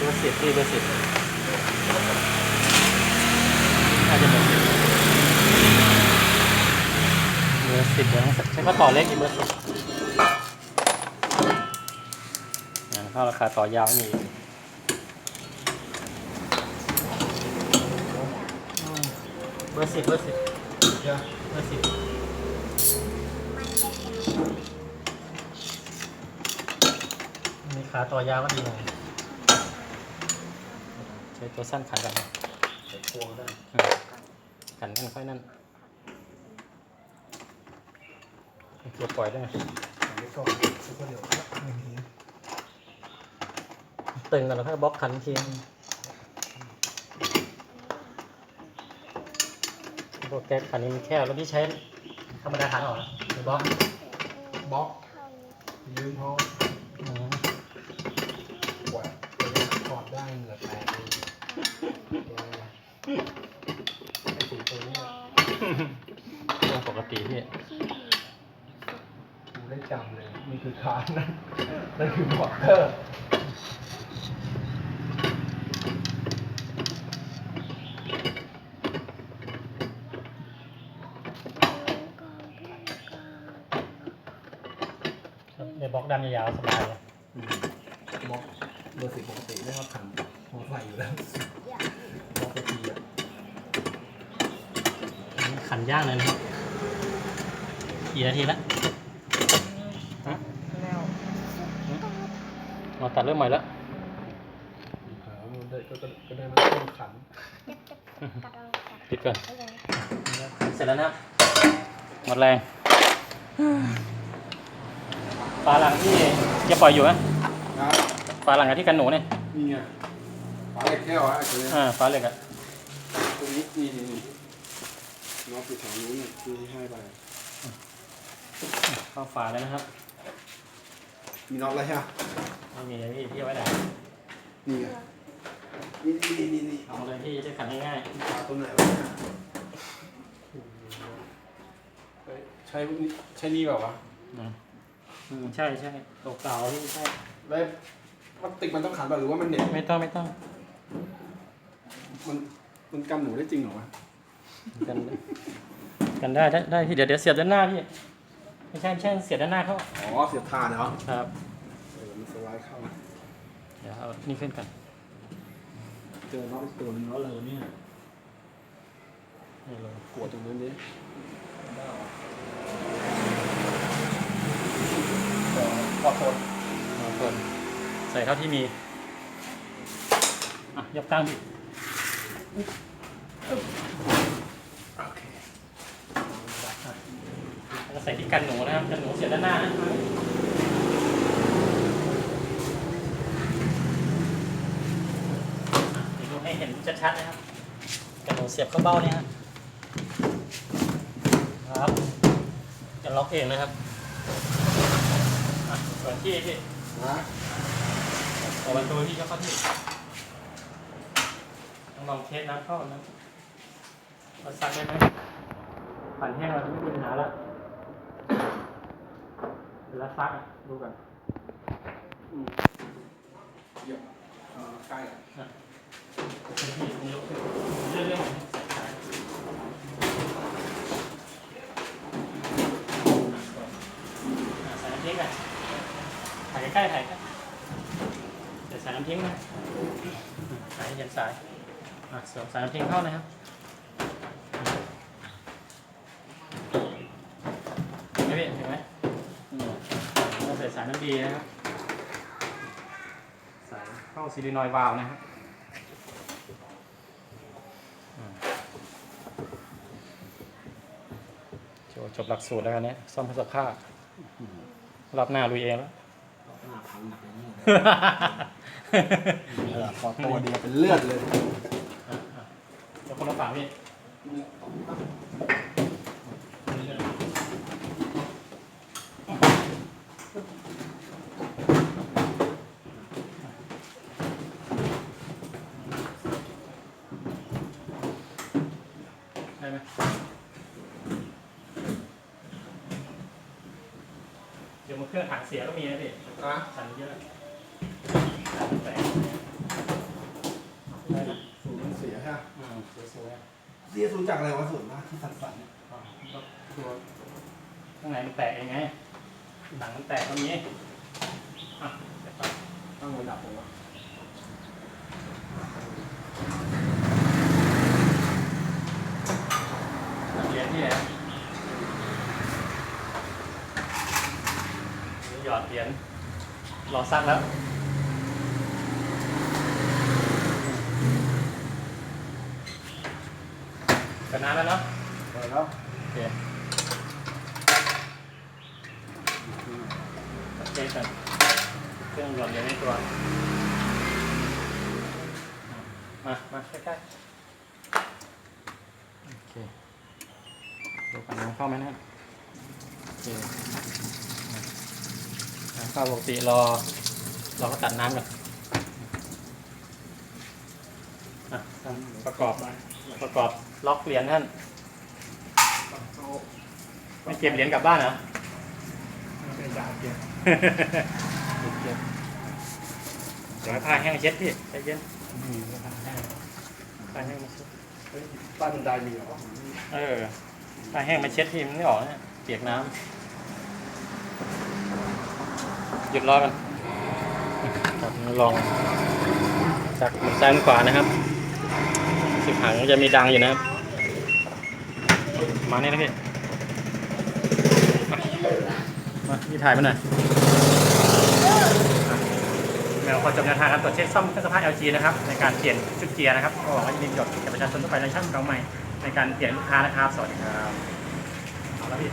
บอร์สิบพี่เบอร์สิบน่าจะเบอร์สิบเบอร์สิบเดี๋ยวใช้ข้อต่อเล็กอีกเบอร์สิบงานเข้าราคาต่อยาวนี่เบอร์สิบเบอร์สิบจ้ะเบอร์สิบมีขาต่อยาวก็ดีหน่อย ใช้ตัวสั้นขันกันนะใส่พวงได้อืมขันกันค่อยนั่นเกียร์ปล่อยได้ไหมใส่ไว้ก่อนแล้วก็เดี๋ยวอย่างนี้ตึงกันแล้วค่อยบล็อกขันอีกทีพวกแก๊สขันนี้มันแคบแล้วพี่ใช้ธรรมดาขันออกนะหรือบล็อกบล็อกยืมเขาอืมปวดตัวนี้ถอดได้เหงื่อแตกเลยไอ้ สีตัวนี้เรื่องปกติพี่กูได้จำเลยนี่คือคานนั่นนั่นคือมอเตอร์ในบล็อกดำยาวๆสบายเลยบล็อกเบอร์สิบปกติไม่ชอบขันหัวไหล่อยู่แล้วบล็อกไปทีอะ อันนี้ขัน ย่างเลยนะครับกี่นาทีละฮะแล้วเราตัดเริ่มใหม่แล้วขามันได้ก็ก็ก็ได้มาต้นขันปิดก่อนเสร็จแล้วนะครับหมดแรงฝาหลังที่จะปล่อยอยู่ไหมนะฝาหลังกับที่กันหนูเนี่ยนี่ไงฝาเหล็กแก้วอะไอ้ตัวเนี้ยอ่าฝาเหล็กอะตรงนี้นี่นี่ นี่น็อตอยู่แถวนู้นเนี่ยที่ให้ไปเข้าฝาเลยนะครับมีน็อตอะไรฮะไม่มีอะไรพี่พี่เอาไว้ไหนนี่ไงนี่นี่นี่นี่เอาเลยพี่จะขันง่ายฝาตัวไหนวะเนี่ยเฮ้ยใช้นี่ใช้นี่เปล่าวะๆอืมอืมใช่ใช่ตัวเก่าพี่ใช่แล้วพลาสติกมันต้องขันแบบหรือว่ามันเหน็บไม่ต้องไม่ต้องมันมันกันหนูได้จริงเหรอวะ กันกันได้ได้ได้พี่เดี๋ยวเดี๋ยวเสียบด้านหน้าพี่ไม่ใช่ไม่ใช่เสียบด้านหน้าเขาอ๋อเสียบทานเหรอครับเออมันสไลด์เข้าเดี๋ยวเอานี่ขึ้นกันเจอน็อตอีกตัวนึงแล้วเลยเนี่ยนี่ลงกวดตรงนั้นดิขอโทษเอาคนใส่เท่าที่มีอะยกตั้งพี่ โอเค แล้วก็ใส่ที่กันหนูนะครับกันหนูเสียบด้านหน้านะอะเดี๋ยวดูให้เห็นชัดๆนะครับ กันหนูเสียบเข้าเบ้าเนี่ยครับจะล็อกเองนะครับอะส่วนที่พี่นะเปิดประตูที่เจ้าเข้าที่ต้องลองเทสน้ำเข้านะเราซักได้ไหมผ่านแห้งเราไม่มีปัญหาแล้ว เวลาซักดูกันเยอาใกล้เรื่อยๆใส่น้ำทิ้งกันถ่ายใกล้ๆถ่ายใกล้เดี๋ยน้ำทิ้งนะส่ให้เย็นสายสริมใส่น้ำทิ้งเข้านะครับเห็นไหมพี่เห็นไหมอืมเรา ใส่สายน้ำดีนะครับ ใส่เข้าซิลินอยด์วาล์วนะครับอืมโจจบหลักสูตรแล้วกันเนี่ยซ่อมเครื่องซักผ้ารอบหน้าลุยเองแล้วหน้าพันหนักอย่างนี้เออพอตัวเดียวเป็นเลือดเลยเดี๋ยวคนละฝาพี่ ได้ไหมเดี๋ยวมันเครื่องถังเสียก็มีนะพี่อะสั่นเยอะสวยเสียสูญจากอะไรวะส่วนมากที่สั่นๆเนี่ยๆอะก็ตัวข้างในมันแตกเองไงหนังมันแตกตรงนี้อะเดี๋ยวก่อนต้องระดับผมวะ เหรียญที่ไหนนี่หยอดเหรียญรอซักแล้วกันนานแล้วเนาะเปิดแล้วโอเคโอเคกันเครื่องหยอดเหรียญในตัว มา มาใกล้ๆโอเค ดูกันน้ำเข้าไหมนะครับโอเคน้ำเข้าปกติรอ เราก็ตัดน้ำก่อนอะประกอบประกอบล็อกเหรียญท่านไม่เก็บเหรียญกลับบ้านเหรอไม่อยากเก็บเก็บเดี๋ยวให้ผ้าแห้งเช็ดพี่ใจเย็นมีนะครับผ้าแห้งมาเช็ดเฮ้ยใต้บันไดมีเหรอเออ ผ้าแห้งมาเช็ดที่มันไม่ออกเนี่ยเปียกน้ำหยุดรอกันครับลองจากมือซ้ายมือขวานะครับสิบหางจะมีดังอยู่นะครับมานี่นะพี่มามาพี่ถ่ายมาหน่อยแมวขอจบแนวทางการตรวจเช็คซ่อมเครื่องสภาพ LG นะครับ ในการเปลี่ยนชุดเกียร์นะครับก็หวังว่าจะมีประโยชน์แก่ประชาชนทั่วไปในช่างเก่าใหม่ ในการเปลี่ยนลูกค้านะครับ สวัสดีครับเอาละพี่